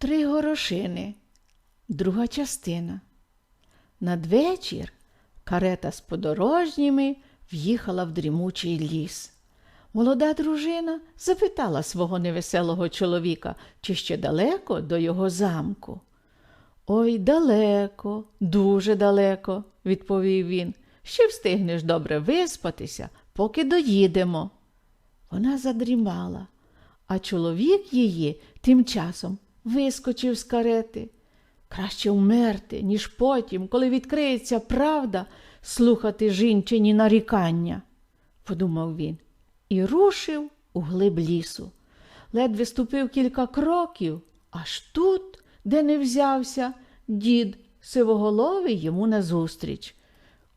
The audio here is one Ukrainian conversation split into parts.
Три горошини. Друга частина. Надвечір карета з подорожніми в'їхала в дрімучий ліс. Молода дружина запитала свого невеселого чоловіка, чи ще далеко до його замку. Ой, далеко, дуже далеко, відповів він. Ще встигнеш добре виспатися, поки доїдемо. Вона задрімала, а чоловік її тим часом вискочив з карети. Краще вмерти, ніж потім, коли відкриється правда, слухати жінчині нарікання, подумав він, і рушив у глиб лісу. Ледве ступив кілька кроків, аж тут, де не взявся, дід сивоголовий йому назустріч.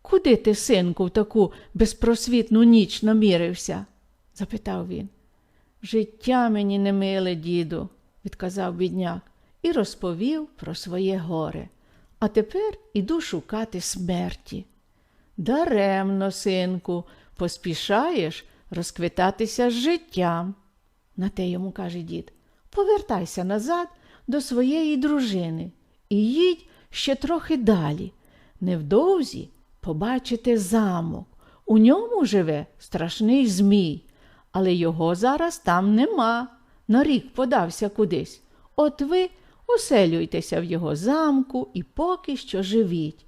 Куди ти, синку, в таку безпросвітну ніч намірився? запитав він. Життя мені не миле, діду, відказав бідняк і розповів про своє горе. А тепер іду шукати смерті. Даремно, синку, поспішаєш розквитатися з життям. На те йому каже дід, повертайся назад до своєї дружини і їдь ще трохи далі. Невдовзі побачите замок. У ньому живе страшний змій, але його зараз там нема. На рік подався кудись. От ви оселюйтеся в його замку і поки що живіть.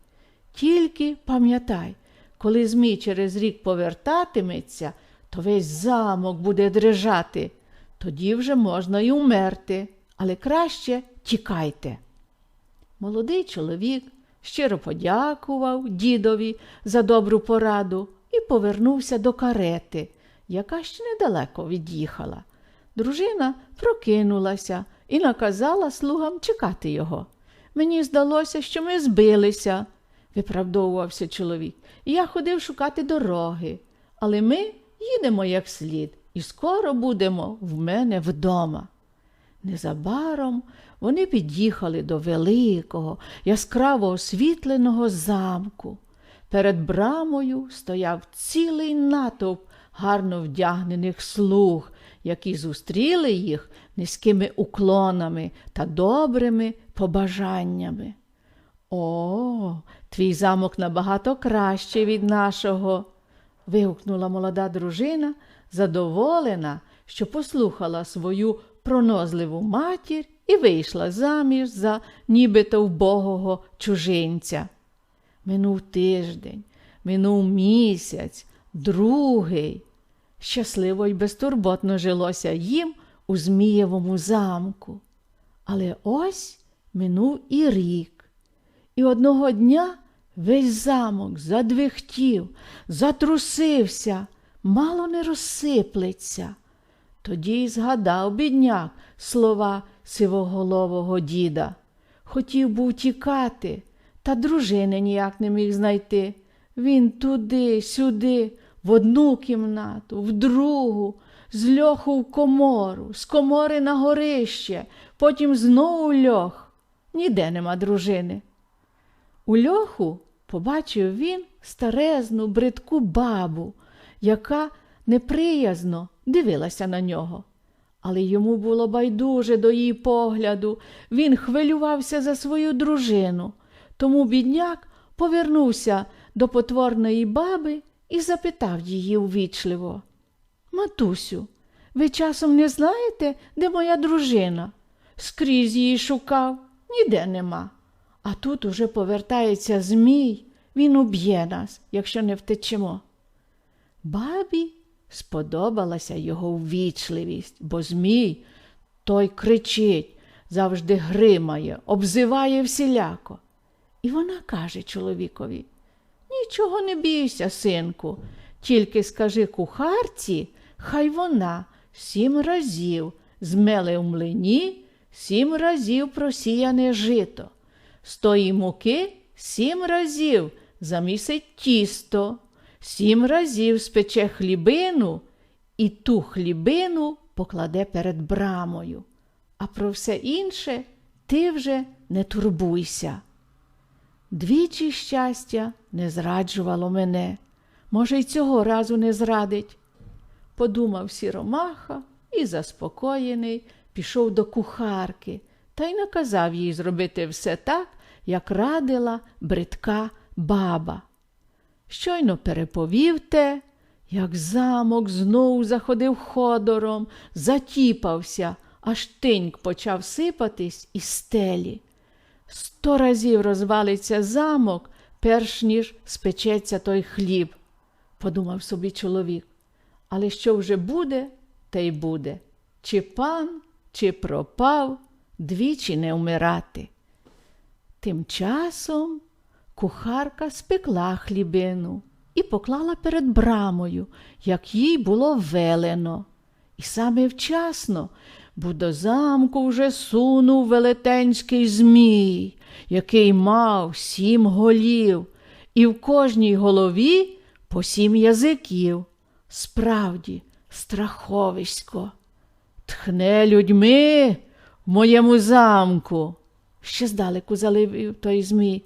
Тільки пам'ятай, коли Змій через рік повертатиметься, то весь замок буде дрижати. Тоді вже можна й умерти, але краще тікайте. Молодий чоловік щиро подякував дідові за добру пораду і повернувся до карети, яка ще недалеко від'їхала. Дружина прокинулася і наказала слугам чекати його. Мені здалося, що ми збилися, виправдовувався чоловік. Я ходив шукати дороги, але ми їдемо як слід, і скоро будемо в мене вдома. Незабаром вони під'їхали до великого, яскраво освітленого замку. Перед брамою стояв цілий натовп гарно вдягнених слуг, які зустріли їх низькими уклонами та добрими побажаннями. О, твій замок набагато кращий від нашого. вигукнула молода дружина, задоволена, що послухала свою пронозливу матір і вийшла заміж за нібито вбогого чужинця. Минув тиждень, минув місяць, другий. Щасливо й безтурботно жилося їм у Змієвому замку. Але ось минув і рік. І одного дня весь замок задвихтів, затрусився, мало не розсиплеться. Тоді й згадав бідняк слова сивоголового діда. Хотів був тікати, та дружини ніяк не міг знайти. Він туди, сюди, в одну кімнату, в другу, з льоху в комору, з комори на горище, потім знову льох. Ніде нема дружини. У льоху побачив він старезну бридку бабу, яка неприязно дивилася на нього. Але йому було байдуже до її погляду, він хвилювався за свою дружину. Тому бідняк повернувся до потворної баби і запитав її увічливо. Матусю, ви часом не знаєте, де моя дружина? Скрізь її шукав, ніде нема. А тут уже повертається Змій, він уб'є нас, якщо не втечемо. Бабі сподобалася його ввічливість, бо Змій той кричить, завжди гримає, обзиває всіляко. І вона каже чоловікові Нічого не бійся, синку, тільки скажи кухарці, хай вона сім разів змеле в млині, сім разів просіяне жито, з тої муки сім разів замісить тісто, сім разів спече хлібину і ту хлібину покладе перед брамою. А про все інше ти вже не турбуйся. Двічі щастя не зраджувало мене, може, й цього разу не зрадить. Подумав сіромаха і, заспокоєний, пішов до кухарки та й наказав їй зробити все так, як радила бридка баба. Щойно переповів те, як замок знов заходив ходором, затіпався, аж тиньк почав сипатись із стелі. Сто разів розвалиться замок, перш ніж спечеться той хліб, подумав собі чоловік. Але що вже буде, те й буде. Чи пан, чи пропав, двічі не вмирати. Тим часом кухарка спекла хлібину і поклала перед брамою, як їй було велено. І саме вчасно, бо до замку вже сунув велетенський змій, який мав сім голів, і в кожній голові по сім язиків. Справді, страховисько. Тхне людьми в моєму замку. Ще здалеку заливів той змій.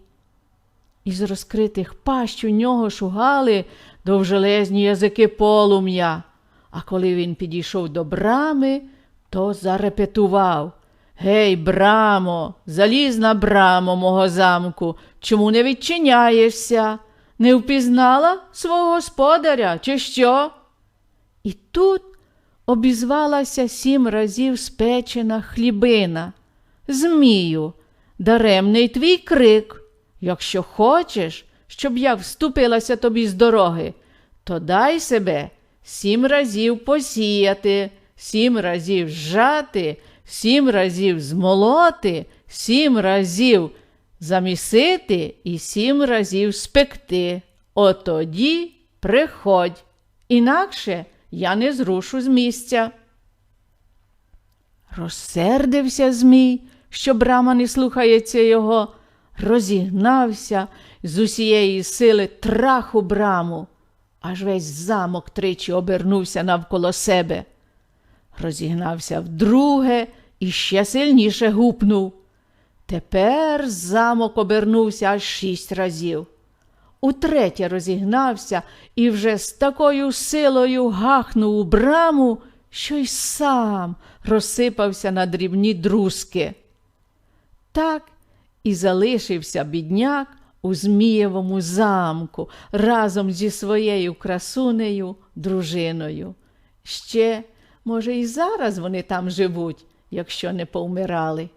Із розкритих пащ у нього шугали довжелезні язики полум'я. А коли він підійшов до брами, то зарепетував Гей, брамо, залізна брамо мого замку, чому не відчиняєшся? Не впізнала свого господаря, чи що? І тут обізвалася сім разів спечена хлібина. Змію, даремний твій крик. Якщо хочеш, щоб я вступилася тобі з дороги, то дай себе сім разів посіяти, сім разів зжати, сім разів змолоти, сім разів замісити і сім разів спекти. Отоді приходь, інакше я не зрушу з місця. Розсердився Змій, що брама не слухається його, розігнався з усієї сили траху браму, аж весь замок тричі обернувся навколо себе. Розігнався вдруге і ще сильніше гупнув. Тепер замок обернувся аж шість разів. Утретє розігнався і вже з такою силою гахнув у браму, що й сам розсипався на дрібні друзки. Так і залишився бідняк у Змієвому замку разом зі своєю красунею дружиною. Ще, може, і зараз вони там живуть, якщо не повмирали.